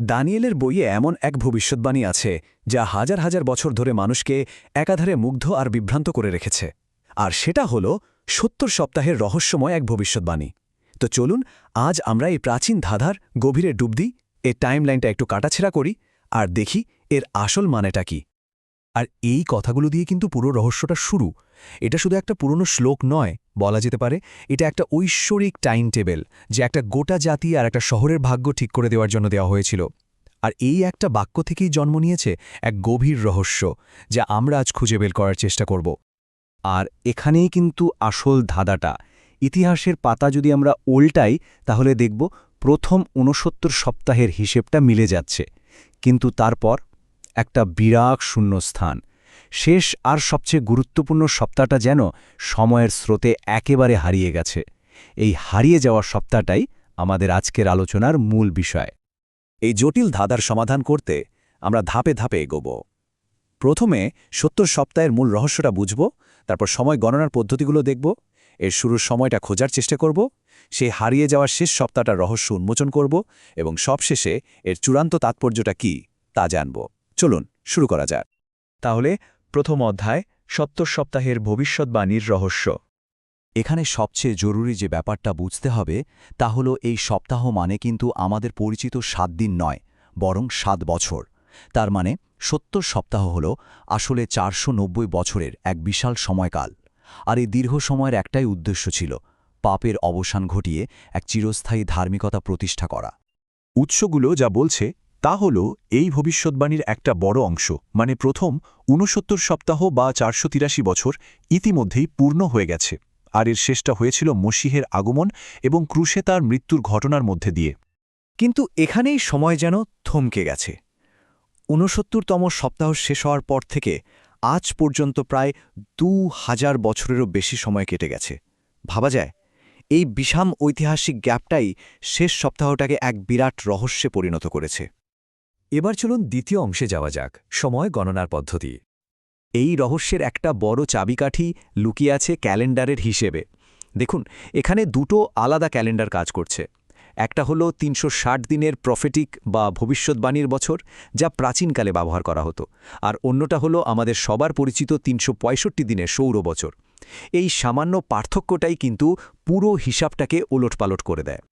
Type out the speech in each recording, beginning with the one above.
দানিয়েলের বইয়ে এমন এক ভবিষ্যৎবাণী আছে, যা হাজার হাজার বছর ধরে মানুষকে একাধারে মুগ্ধ আর বিভ্রান্ত করে রেখেছে। আর সেটা হল সত্তর সপ্তাহের রহস্যময় এক ভবিষ্যৎবাণী। তো চলুন, আজ আমরা এই প্রাচীন ধাঁধার গভীরে ডুব দিই, এর টাইমলাইনটা একটু কাটাছেড়া করি, আর দেখি এর আসল মানেটা কি। আর এই কথাগুলো দিয়ে কিন্তু পুরো রহস্যটা শুরু। এটা শুধু একটা পুরনো শ্লোক নয় বলা যেতে পারে, এটা একটা ঐশ্বরিক টাইম টেবিল যে একটা গোটা জাতি আর একটা শহরের ভাগ্য ঠিক করে দেওয়ার জন্য দেওয়া হয়েছিল। আর এই একটা বাক্য থেকেই জন্ম নিয়েছে এক গভীর রহস্য যা আমরা আজ খুঁজে বের করার চেষ্টা করব। আর এখানেই কিন্তু আসল ধাঁধাটা। ইতিহাসের পাতা যদি আমরা উল্টাই, তাহলে দেখব প্রথম ঊনসত্তর সপ্তাহের হিসেবটা মিলে যাচ্ছে। কিন্তু তারপর একটা বিরাট শূন্যস্থান। শেষ আর সবচেয়ে গুরুত্বপূর্ণ সপ্তাহটা যেন সময়ের স্রোতে একেবারে হারিয়ে গেছে। এই হারিয়ে যাওয়া সপ্তাহটাই আমাদের আজকের আলোচনার মূল বিষয়। এই জটিল ধাঁধার সমাধান করতে আমরা ধাপে ধাপে এগোব। প্রথমে সত্তর সপ্তাহের মূল রহস্যটা বুঝব, তারপর সময় গণনার পদ্ধতিগুলো দেখব, এর শুরুর সময়টা খোঁজার চেষ্টা করব, সেই হারিয়ে যাওয়ার শেষ সপ্তাহটার রহস্য উন্মোচন করব এবং সবশেষে এর চূড়ান্ত তাৎপর্যটা কি তা জানব। চলুন, শুরু করা যাক। তাহলে প্রথম অধ্যায় সত্তর সপ্তাহের ভবিষ্যৎবাণীর রহস্য। এখানে সবচেয়ে জরুরি যে ব্যাপারটা বুঝতে হবে, তা হল এই সপ্তাহ মানে কিন্তু আমাদের পরিচিত সাত দিন নয়, বরং সাত বছর। তার মানে সত্তর সপ্তাহ হল আসলে চারশো নব্বই বছরের এক বিশাল সময়কাল। আর এই দীর্ঘ সময়ের একটাই উদ্দেশ্য ছিল, পাপের অবসান ঘটিয়ে এক চিরস্থায়ী ধার্মিকতা প্রতিষ্ঠা করা। উৎসগুলো যা বলছে তা হল এই ভবিষ্যৎবাণীর একটা বড় অংশ মানে প্রথম ঊনসত্তর সপ্তাহ বা চারশো তিরাশি বছর ইতিমধ্যেই পূর্ণ হয়ে গেছে, আর এর শেষটা হয়েছিল মসিহের আগমন এবং ক্রুশে তার মৃত্যুর ঘটনার মধ্যে দিয়ে। কিন্তু এখানেই সময় যেন থমকে গেছে। ঊনসত্তরতম সপ্তাহ শেষ হওয়ার পর থেকে আজ পর্যন্ত প্রায় দু হাজার বছরেরও বেশি সময় কেটে গেছে। ভাবা যায়, এই বিষাম ঐতিহাসিক গ্যাপটাই শেষ সপ্তাহটাকে এক বিরাট রহস্যে পরিণত করেছে। এবার চলুন দ্বিতীয় অংশে যাওয়া যাক, সময় গণনার পদ্ধতি। এই রহস্যের একটা বড় চাবিকাঠি লুকিয়ে আছে ক্যালেন্ডারের হিসেবে। দেখুন, এখানে দুটো আলাদা ক্যালেন্ডার কাজ করছে। একটা হলো তিনশো ষাট দিনের প্রফেটিক বা ভবিষ্যৎবাণীর বছর, যা প্রাচীনকালে ব্যবহার করা হতো। আর অন্যটা হলো আমাদের সবার পরিচিত তিনশো পঁয়ষট্টি দিনের সৌর বছর। এই সামান্য পার্থক্যটাই কিন্তু পুরো হিসাবটাকে ওলটপালট করে দেয়।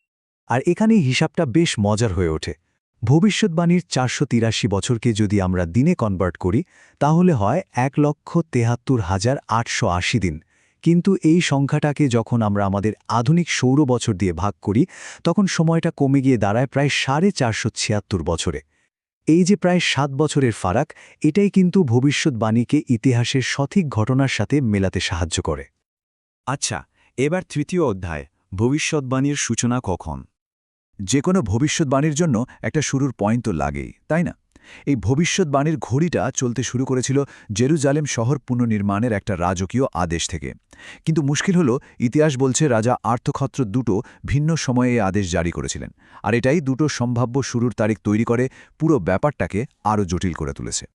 আর এখানেই হিসাবটা বেশ মজার হয়ে ওঠে। ভবিষ্যৎবাণীর চারশো তিরাশি বছরকে যদি আমরা দিনে কনভার্ট করি, তাহলে হয় এক লক্ষ তেহাত্তর হাজার আটশো আশি দিন। কিন্তু এই সংখ্যাটাকে যখন আমরা আমাদের আধুনিক সৌর বছর দিয়ে ভাগ করি, তখন সময়টা কমে গিয়ে দাঁড়ায় প্রায় সাড়ে চারশো ছিয়াত্তর বছরে। এই যে প্রায় সাত বছরের ফারাক, এটাই কিন্তু ভবিষ্যৎবাণীকে ইতিহাসের সঠিক ঘটনার সাথে মেলাতে সাহায্য করে। আচ্ছা এবার তৃতীয় অধ্যায়, ভবিষ্যৎবাণীর সূচনা কখন? যে কোনো ভবিষ্যৎবাণীর জন্য একটা শুরুর পয়েন্ট তো লাগেই, তাই না? এই ভবিষ্যৎবাণীর ঘড়িটা চলতে শুরু করেছিল জেরুজালেম শহর পুনর্নির্মাণের একটা রাজকীয় আদেশ থেকে। কিন্তু মুশকিল হল, ইতিহাস বলছে রাজা আর্থক্ষত্র দুটো ভিন্ন সময়ে এই আদেশ জারি করেছিলেন। আর এটাই দুটো সম্ভাব্য শুরুর তারিখ তৈরি করে, পুরো ব্যাপারটাকে আরও জটিল করে তুলেছে।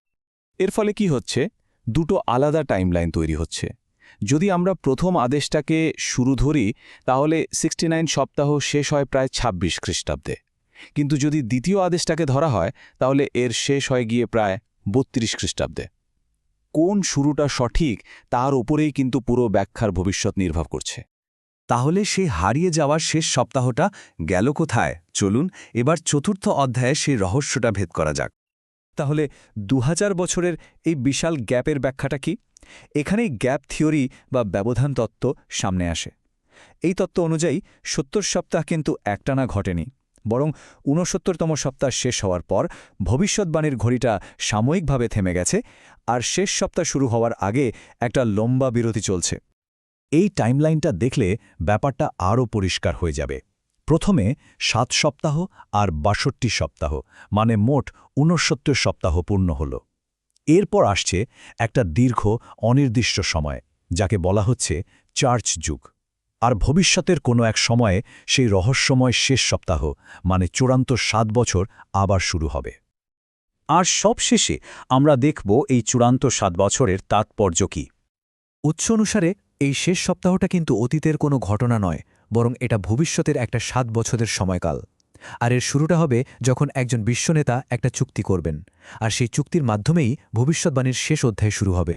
এর ফলে কি হচ্ছে? দুটো আলাদা টাইমলাইন তৈরি হচ্ছে। যদি আমরা প্রথম আদেশটাকে শুরু ধরি, তাহলে সিক্সটি সপ্তাহ শেষ হয় প্রায় ২৬ খ্রিস্টাব্দে। কিন্তু যদি দ্বিতীয় আদেশটাকে ধরা হয়, তাহলে এর শেষ হয়ে গিয়ে প্রায় বত্রিশ খ্রিস্টাব্দে। কোন শুরুটা সঠিক, তার ওপরেই কিন্তু পুরো ব্যাখ্যার ভবিষ্যৎ নির্ভর করছে। তাহলে সে হারিয়ে যাওয়ার শেষ সপ্তাহটা গেল কোথায়? চলুন, এবার চতুর্থ অধ্যায়ে সেই রহস্যটা ভেদ করা যাক। তাহলে দু হাজার বছরের এই বিশাল গ্যাপের ব্যাখ্যাটা কি? এখানেই গ্যাপ থিওরি বা ব্যবধান তত্ত্ব সামনে আসে। এই তত্ত্ব অনুযায়ী সত্তর সপ্তাহ কিন্তু একটানা ঘটেনি, বরং ঊনসত্তরতম সপ্তাহ শেষ হওয়ার পর ভবিষ্যৎবাণীর ঘড়িটা সাময়িকভাবে থেমে গেছে আর শেষ সপ্তাহ শুরু হওয়ার আগে একটা লম্বা বিরতি চলছে। এই টাইমলাইনটা দেখলে ব্যাপারটা আরও পরিষ্কার হয়ে যাবে। প্রথমে সাত সপ্তাহ আর বাষট্টি সপ্তাহ মানে মোট ঊনসত্তর সপ্তাহ পূর্ণ হল। এরপর আসছে একটা দীর্ঘ, অনির্দিষ্ট সময়, যাকে বলা হচ্ছে চার্চ যুগ। আর ভবিষ্যতের কোনো এক সময়ে সেই রহস্যময় শেষ সপ্তাহ মানে চূড়ান্ত সাত বছর, আবার শুরু হবে। আর সবশেষে আমরা দেখব এই চূড়ান্ত সাত বছরের তাৎপর্য কী। উৎস অনুসারে এই শেষ সপ্তাহটা কিন্তু অতীতের কোনো ঘটনা নয় বরং এটা ভবিষ্যতের একটা সাত বছরের সময়কাল। আর এর শুরুটা হবে যখন একজন বিশ্বনেতা একটা চুক্তি করবেন। আর সেই চুক্তির মাধ্যমেই ভবিষ্যৎবাণীর শেষ অধ্যায় শুরু হবে।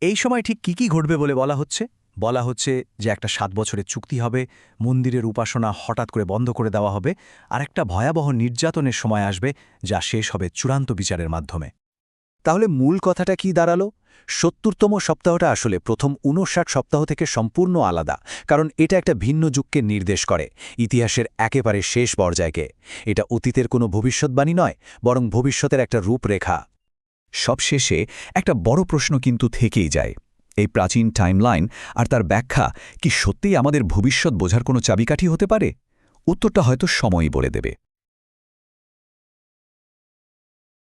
এই সময় ঠিক কি কি ঘটবে বলে বলা হচ্ছে? বলা হচ্ছে যে একটা সাত বছরের চুক্তি হবে, মন্দিরের উপাসনা হঠাৎ করে বন্ধ করে দেওয়া হবে, আর একটা ভয়াবহ নির্যাতনের সময় আসবে, যা শেষ হবে চূড়ান্ত বিচারের মাধ্যমে। তাহলে মূল কথাটা কি দাঁড়াল? সত্তরতম সপ্তাহটা আসলে প্রথম উনষাট সপ্তাহ থেকে সম্পূর্ণ আলাদা, কারণ এটা একটা ভিন্ন যুগকে নির্দেশ করে, ইতিহাসের একেবারে শেষ পর্যায়কে। এটা অতীতের কোনো ভবিষ্যৎবাণী নয়, বরং ভবিষ্যতের একটা রূপরেখা। সবশেষে একটা বড় প্রশ্ন কিন্তু থেকেই যায়, এই প্রাচীন টাইমলাইন আর তার ব্যাখ্যা কি সত্যিই আমাদের ভবিষ্যৎ বোঝার কোনো চাবিকাঠি হতে পারে? উত্তরটা হয়তো সময়ই বলে দেবে।